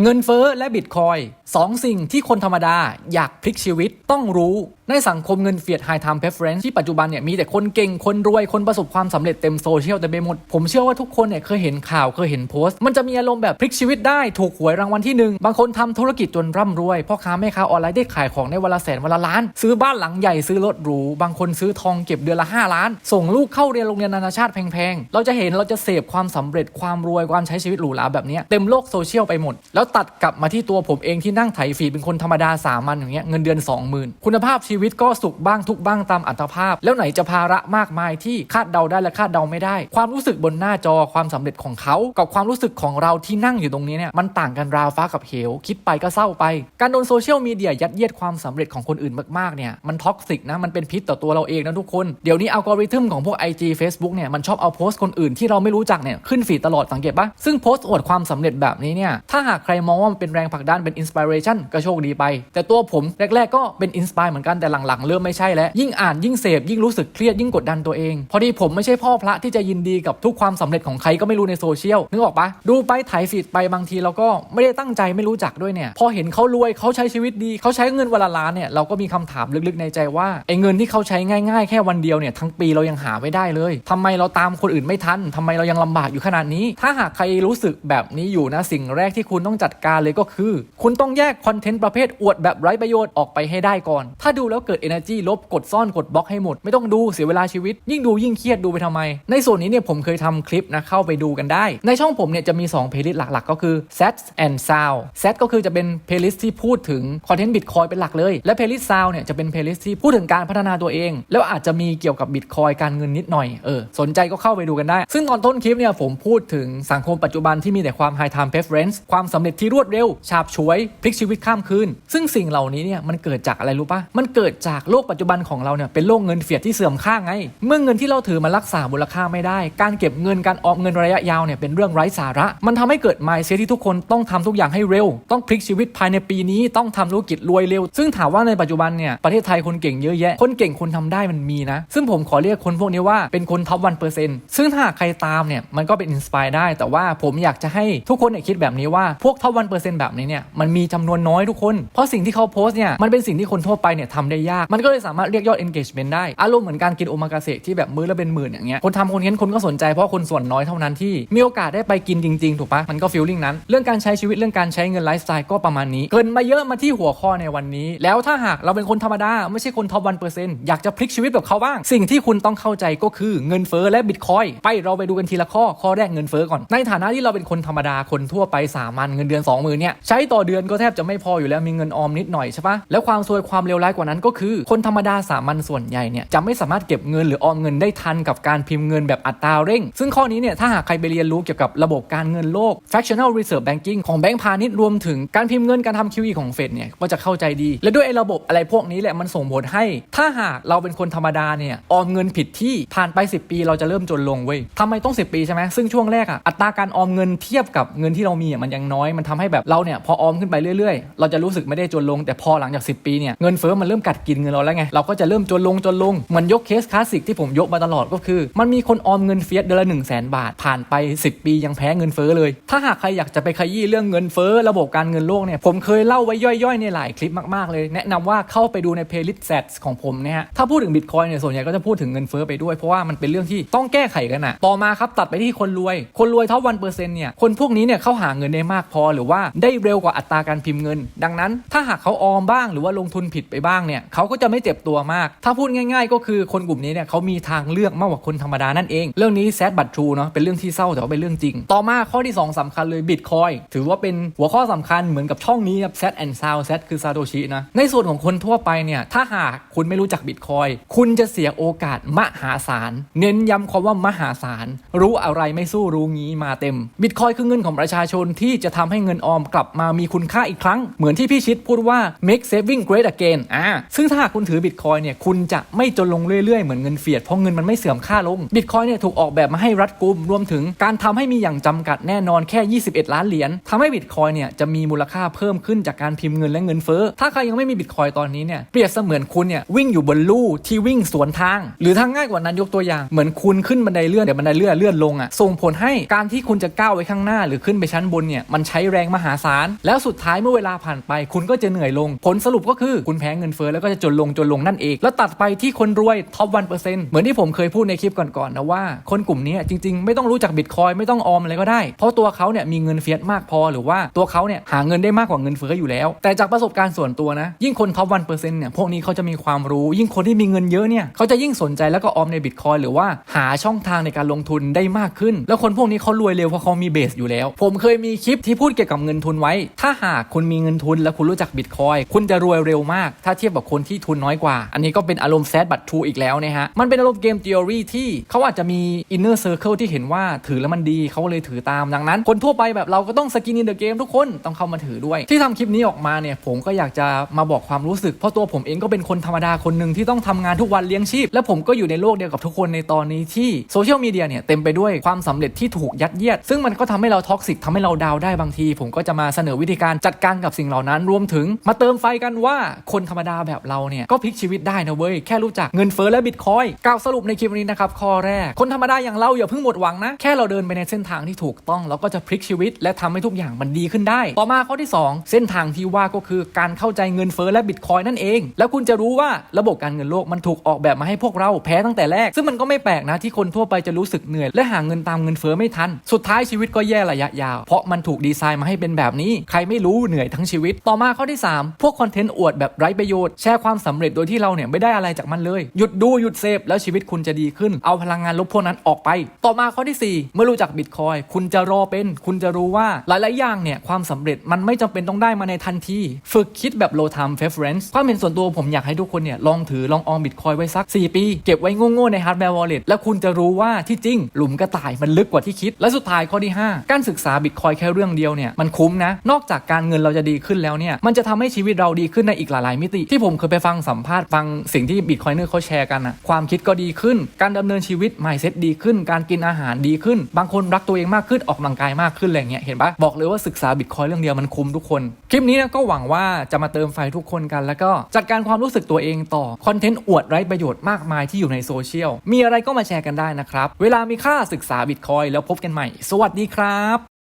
เงินเฟ้อและบิตคอยสองสิ่งที่คนธรรมดาอยากพลิกชีวิตต้องรู้ ในสังคมเงินเฟียดไฮไทม์เพ r เฟรนซ์ที่ปัจจุบันเนี่ยมีแต่คนเก่งคนรวยคนประสบความสำเร็จเต็มโซเชียลเต็มไปหมด ผมเชื่อว่าทุกคนเนี่ยเคยเห็นข่าวเคยเห็นโพสต์ มันจะมีอารมณ์แบบพลิกชีวิตได้ถูกหวยรางวัลที่หนึ่งบางคนทำธุรกิจจนร่ำรวยพ่อค้าแม่ค้าออนไลน์ได้ขายของได้วันละแสนวันละล้าน ซื้อบ้านหลังใหญ่ซื้อรถหรูบางคนซื้อทองเก็บเดือนละ 5 ล้าน ส่งลูกเข้าเรียนโรงเรียนนานาชาติแพงๆเราจะเห็นเราจะเสพความสำเร็จความรวยความใช้ชีวิตหรูหราแบบนี้เต็มโลกโซเชียลไปหมด แล้วตัดกลับมาที่ตัวผมเองที่นั่งไถฟีเป็นคนธรรมดาสามัญอย่างเงี้ยเงินเดือน 20,000 คุณภาพชีวิตวิตก็สุขบ้างทุกบ้างตามอัตภาพ แล้วไหนจะภาระมากมายที่คาดเดาได้และคาดเดาไม่ได้ ความรู้สึกบนหน้าจอความสำเร็จของเขากับความรู้สึกของเราที่นั่งอยู่ตรงนี้เนี่ยมันต่างกันราวฟ้ากับเหวคิดไปก็เศร้าไป การโดนโซเชียลมีเดียยัดเยียดความสำเร็จของคนอื่นมากๆเนี่ยมันท็อกซิกนะมันเป็นพิษต่อตัวเราเองนะทุกคนเดี๋ยวนี้อัลกอริทึมของพวก IG Facebook เนี่ยมันชอบเอาโพสต์คนอื่นที่เราไม่รู้จักเนี่ยขึ้นฟีดตลอดสังเกตปะซึ่งโพสต์อวดความสำเร็จแบบนี้เนี่ยถ้าหากใครมองว่ามันเป็นแรงผลักดันเป็นอินสปิเรชันก็โชคดีไป แต่ตัวผมแรก ๆก็เป็นอินสปายเหมือนกันแต่หลังๆ เริ่มไม่ใช่แล้ว ยิ่งอ่านยิ่งเสพยิ่งรู้สึกเครียดยิ่งกดดันตัวเอง พอดีผมไม่ใช่พ่อพระที่จะยินดีกับทุกความสำเร็จของใครก็ไม่รู้ในโซเชียลนึกออกปะดูไปถ่ายฟีดไปบางทีเราก็ไม่ได้ตั้งใจไม่รู้จักด้วยเนี่ยพอเห็นเขารวยเขาใช้ชีวิตดีเขาใช้เงินวันละล้านเนี่ยเราก็มีคำถามลึกๆในใจว่าไอ้เงินที่เขาใช้ง่ายๆ แค่วันเดียวเนี่ยทั้งปีเรายังหาไม่ได้เลยทำไมเราตามคนอื่นไม่ทันทำไมเรายังลำบากอยู่ขนาดนี้ ถ้าหากใครรู้สึกแบบนี้อยู่นะสิ่งแรกที่คุณต้องจัดการเลยก็คือ คุณต้องแยกคอนเทนต์ประเภทอวดแบบไร้ประโยชน์ออกไปให้ได้ก่อน ถ้าดูแล้วเกิด energy ลบกดซ่อนกดบล็อกให้หมด ไม่ต้องดูเสียเวลาชีวิต ยิ่งดูยิ่งเครียดดูไปทำไม ในส่วนนี้เนี่ยผมเคยทำคลิปนะเข้าไปดูกันได้ ในช่องผมเนี่ยจะมี2 playlist หลักๆ ก็คือ set and sound set ก็คือจะเป็น playlist ที่พูดถึงคอนเทนต์ bitcoin เป็นหลักเลย และ playlist sound เนี่ยจะเป็น playlist ที่พูดถึงการพัฒนาตัวเอง แล้วอาจจะมีเกี่ยวกับ bitcoin การเงินนิดหน่อยเออสนใจก็เข้าไปดูกันได้ ซึ่งตอนต้นคลิปเนี่ยผมพูดถึงสังคมปัจจุบันที่มีแต่ความ high time preference ความสำเร็จที่รวดเร็วฉาบฉวยพลิกชีวิตข้ามคืนซึ่งสิ่งเหล่านี้เนี่ยมันเกิดจากอะไรรู้ปะมันเกิดกิดจากโลกปัจจุบันของเราเนี่ยเป็นโลกเงินเฟียดที่เสื่อมค่าไง เมื่อเงินที่เราถือมารักษามูลค่าไม่ได้ การเก็บเงินการออมเงินระยะยาวเนี่ยเป็นเรื่องไร้สาระ มันทำให้เกิด mindset ที่ทุกคนต้องทำทุกอย่างให้เร็ว ต้องพลิกชีวิตภายในปีนี้ต้องทำธุรกิจรวยเร็ว ซึ่งถามว่าในปัจจุบันเนี่ยประเทศไทยคนเก่งเยอะแยะ คนเก่งคนทำได้มันมีนะ ซึ่งผมขอเรียกคนพวกนี้ว่าเป็นคนท็อปวันเปอร์เซ็นต์ซึ่งถ้าหากใครตามเนี่ยมันก็เป็นอินสปายได้ แต่ว่าผมอยากจะให้ทุกคนคิดแบบนี้ว่าพวกท็อปวันเปอร์เซ็นต์แบบนี้เนี่ยมันมีจำนวนน้อยทุกคน เพราะสิ่งที่เขาโพสต์เนี่ยมันเป็นสิ่งที่คนทั่วไปเนี่ยทำได้ยาก มันก็เลยสามารถเรียกยอด engagement ได้ อารมณ์เหมือนการกินโอมากาเสะที่แบบมื้อละเป็นหมื่นอย่างเงี้ย คนทำคนเห็นคนก็สนใจเพราะคนส่วนน้อยเท่านั้นที่มีโอกาสได้ไปกินจริงๆ ถูกปะมันก็ฟีลลิ่งนั้น เรื่องการใช้ชีวิตเรื่องการใช้เงินไลฟ์สไตล์ก็ประมาณนี้ เกินมาเยอะมาที่หัวข้อในวันนี้ แล้วถ้าหากเราเป็นคนธรรมดาไม่ใช่คนท็อปวันเปอร์เซ็นต์อยากจะพลิกชีวิตแบบเขาบ้าง สิ่งที่คุณต้องเข้าใจก็คือเงินเฟ้อและบิตคอยไปเราไปดูกันทีละข้อข้อแรกเงินเฟ้อก่อน ในฐานะที่เราเป็นคนธรรมดาคนทั่วไปสามัญเงินเดือน2 0,000เนี่ยใช้ต่อเดือนก็แทบจะไม่พออยู่แล้วมีเงินออมนิดหน่อยใช่ปะแล้วความซวยความเลวร้ายกว่านั้นก็คือคนธรรมดาสามัญส่วนใหญ่เนี่ยจะไม่สามารถเก็บเงินหรือออมเงินได้ทันกับการพิมพ์เงินแบบอัตราเร่ง ซึ่งข้อนี้เนี่ยถ้าหากใครไปเรียนรู้เกี่ยวกับระบบการเงินโลก fractional reserve banking ของแบงก์พาณิชย์รวมถึงการพิมพ์เงินการทำ QE ของเฟดเนี่ยก็จะเข้าใจดี และด้วยไอ้ระบบอะไรพวกนี้แหละมันส่งผลให้ ถ้าหากเราเป็นคนธรรมดาเนี่ยออมเงินผิดที่ผ่านไป 10 ปี เราจะเริ่มจนลงเว้ยทำไมต้อง 10 ปีใช่ไหมซึ่งช่วงแรกอะอัตราการออมเงินเทียบกับเงินที่เรามีมันยังน้อยมันทำให้แบบเราเนี่ยพอออมขึ้นไปเรื่อยๆ เราจะรู้สึกไม่ได้จนลงแต่พอหลังจาก 10 ปีเนี่ยเงินเฟ้อมันเริ่มกัดกินเงินเราแล้วไง เราก็จะเริ่มจนลงจนลง เหมือนยกเคสคลาสสิกที่ผมยกมาตลอดก็คือ มันมีคนออมเงินเฟียสเดือนละ1 0 0 0 0แบาท ผ่านไป 10 ปียังแพ้เงินเฟ้อเลย ถ้าหากใครอยากจะไปขยี้เรื่องเงินเฟ้อระบบการเงินโลกเนี่ยผมเคยเล่าไว้ย่อยๆในหลายคลิปมากๆเลย แนะนำว่าเข้าไปดูในเพลย์ลิสต์แซดของผมเนี่ยฮะถ้าพูดถึงบิตคอยเนี่ยส่วนใหญ่ก็จะพูดถึงเงินเฟ้อไปด้วยเพราะว่ามันเป็นเรื่องที่ต้องแก้ไขกันอะต่อมาครับตัดไปที่คนรวย คนรวยเท็อปวันเปอร์เซ็นต์เนี่ยคนพวกนี้เนี่ยเขาหาเงินได้มากพอหรือว่าได้เร็วกว่าอัตราการพิมพ์เงิน ดังนั้นถ้าหากเขาออมบ้างหรือว่าลงทุนผิดไปบ้างเนี่ยเขาก็จะไม่เจ็บตัวมาก ถ้าพูดง่าย ๆ ก็คือคนกลุ่มนี้เนี่ยเขามีทางเลือกมากกว่าคนธรรมดานั่นเอง เรื่องนี้แซดบัตทรูเนาะเป็นเรื่องที่เศร้าแต่ว่าเป็นเรื่องจริง ต่อมาข้อที่ 2สำคัญเลยบิตคอยถือว่าเป็นหัวข้อสำคัญเหมือนกับช่องนี้ครับแซดแอนด์ซาวแซดคือซาโตชินะในส่วนของคนทั่วไปเนี่ยถ้าหากคุณไม่รู้จักบิตคอยคุณจะเสียโอกาสมหาศาลเน้นย้ำความว่ามหาศาลรู้อะไรไม่สู้รู้งี้มาเต็มบิตคอยคือเงินของประชาชนที่จะทำให้เงินออมกลับมามีคุณค่าอีกครั้ง เหมือนที่พี่ชิดพูดว่า make saving great again อ่าซึ่งถ้าคุณถือบิตคอยเนี่ยคุณจะไม่จนลงเรื่อยๆ เหมือนเงินเฟียดเพราะเงินมันไม่เสื่อมค่าลงบิตคอยเนี่ยถูกออกแบบมาให้รัดกุมรวมถึงการทำให้มีอย่างจำกัดแน่นอนแค่ 21 ล้านเหรียญทำให้บิตคอยเนี่ยจะมีมูลค่าเพิ่มขึ้นจากการพิมพ์เงินและเงินเฟ้อถ้าใครยังไม่มีบิตคอยตอนนี้เนี่ยเปรียบเสมือนคุณเนี่ยวิ่งอยู่บนลู่ที่วิ่งสวนทาง หรือทางง่ายกว่านั้นยกตัวอย่าง เหมือนคุณขึ้นบันไดเลื่อนเดี๋ยวบันไดเลื่อนเลื่อนลงอะส่งผลให้การที่คุณจะก้าวไปข้างหน้า หรือขึ้นไปชั้นบนเนี่ยมันใช้แรงมหาศาลแล้วสุดท้ายเมื่อเวลาผ่านไป คุณก็จะเหนื่อยลง ผลสรุปก็คือคุณแพ้เงินเฟ้อแล้วก็จะจนลงจนลงนั่นเอง แล้วตัดไปที่คนรวยท็อปวันเปอร์เซ็นต์เหมือนที่ผมเคยพูดในคลิปก่อนๆนะว่า คนกลุ่มนี้จริงๆ ไม่ต้องรู้จักบิตคอยไม่ต้องออมอะไรก็ได้ เพราะตัวเขาเนี่ยมีเงินเฟียสมากพอหรือว่าตัวเขาเนี่ยหาเงินได้มากกว่าเงินเฟ้ออยู่แล้ว แต่จากประสบการณ์ส่วนตัวนะ ยิ่งคนท็อปวันเปอร์เซ็นต์เนี่ยพวกนี้เขาจะมีความรู้ ยิ่งคนที่มีเงินเยอะเนี่ยเขาจะยิ่งสนใจแล้วก็ออมในบิตคอยหรือว่าหาช่องทางในการลงทุนได้มากขึ้น แล้วคนพวกนี้เขารวยเร็วเพราะเขามีเบสอยู่แล้ว ผมเคยมีคลิปที่พูดเกี่ยวกับเงินทุนไว้ ถ้าหากคุณมีเงินทุน และคุณรู้จักบิตคอยคุณจะรวยเร็วมาก ถ้าเทียบกับคนที่ทุนน้อยกว่า อันนี้ก็เป็นอารมณ์แซดบัตทูอีกแล้วนะฮะ มันเป็นอารมณ์เกม t ี o รีที่เขาอาจจะมีอินเนอร์เซอร์เคิลที่เห็นว่าถือแล้วมันดีเขาเลยถือตามดังนั้น คนทั่วไปแบบเราก็ต้องสกินอินเดอะเกมทุกคนต้องเข้ามาถือด้วย ที่ทำคลิปนี้ออกมาเนี่ยผมก็อยากจะมาบอกความรู้สึก เพราะตัวผมเองก็เป็นคนธรรมดาคนหนึ่งที่ต้องทำงานทุกวันเลี้ยงชีพ และผมก็อยู่ในโลกเดียวกับทุกคนในตอนนี้ที่โซเชียลมีเดียเนี่ยเต็มไปด้วยความสำเร็จที่ถูกยัดเยียด ซึ่งมันก็ทำให้เราท็อกซิกทำให้เราดาวได้บางที ผมก็จะมาเสนอวิธีการจัดการกับสิ่งเหล่านั้น รวมถึงมาเติมไฟกันว่าคนธรรมดาแบบเราเนี่ยก็พลิกชีวิตได้นะเว้ยแค่รู้จักเงินเฟ้อและบิตคอยกล่าวสรุปในคลิปนี้นะครับข้อแรก คนธรรมดาอย่างเราอย่าเพิ่งหมดหวังนะแค่เราเดินไปในเส้นทางที่ถูกต้องเราก็จะพลิกชีวิต และทำให้ทุกอย่างมันดีขึ้นได้ ต่อมาข้อที่ 2 เส้นทางที่ว่าก็คือการเข้าใจเงินเฟ้อและบิตคอยนั่นเอง แล้วคุณจะรู้ว่าระบบการเงินโลกมันถูกออกแบบมาให้พวกเราแพ้ตั้งแต่แรก ซึ่งมันก็ไม่แปลกนะที่คนทั่วไปจะรู้สึกเหนื่อย และหาเงินตามเงินเฟ้อไม่ทัน สุดท้ายชีวิตก็แย่ระยะยาว เพราะมันถูกดีไซน์มาให้เป็นแบบนี้ ใครไม่รู้เหนื่อยทั้งชีวิต ต่อมาข้อที่ 3 พวกคอนเทนต์อวดแบบไร้ประโยชน์แชร์ความสำเร็จโดยที่เราเนี่ยไม่ได้อะไรจากมันเลย หยุดดูหยุดเสพแล้วชีวิตคุณจะดีขึ้น เอาพลังงานลบพวกนั้นออกไป ต่อมาข้อที่ 4 เมื่อรู้จักบิตคอยคุณจะรอเป็น คุณจะรู้ว่าหลาย ๆ อย่างเนี่ยความสำเร็จมันไม่จำเป็นต้องได้มาในทันที ฝึกคิดแบบ low time preference ความเห็นส่วนตัวผมอยากให้ทุกคนเนี่ยลองถือลองออมบิตคอยไว้สัก 4 ปี เก็บไว้โง่ๆใน hardware wallet แล้วคุณจะรู้ว่าที่จริง หลุมกระต่ายมันลึกกว่าที่คิด และสุดท้ายข้อที่ 5 การศึกษาบิตคอยแค่เรื่องเดียวเนี่ยมันคุ้มนะนอกจากการเงินเราจะดีขึ้นแล้วเนี่ยมันจะทำให้ชีวิตเราดีขึ้นในอีกหลายๆมิติที่ผมเคยไปฟังสัมภาษณ์ฟังสิ่งที่บิตคอยเนอร์เขาแชร์กันอะความคิดก็ดีขึ้น การดำเนินชีวิต mindset ดีขึ้น การกินอาหารดีขึ้น บางคนรักตัวเองมากขึ้นออกกำลังกายมากขึ้นอะไรเงี้ยเห็นปะบอกเลยว่าศึกษาบิตคอยเรื่องเดียวมันคุ้มทุกคน คลิปนี้นะก็หวังว่าจะมาเติมไฟทุกคนกัน แล้วก็จัดการความรู้สึกตัวเองต่อคอนเทนต์อวดไร้ประโยชน์มากมายที่อยู่ในโซเชียลมีอะไรก็มาแชร์กันได้นะครับเวลามีค่าศึกษาบิตคอยแล้วพบกันใหม่ สวัสดีครับ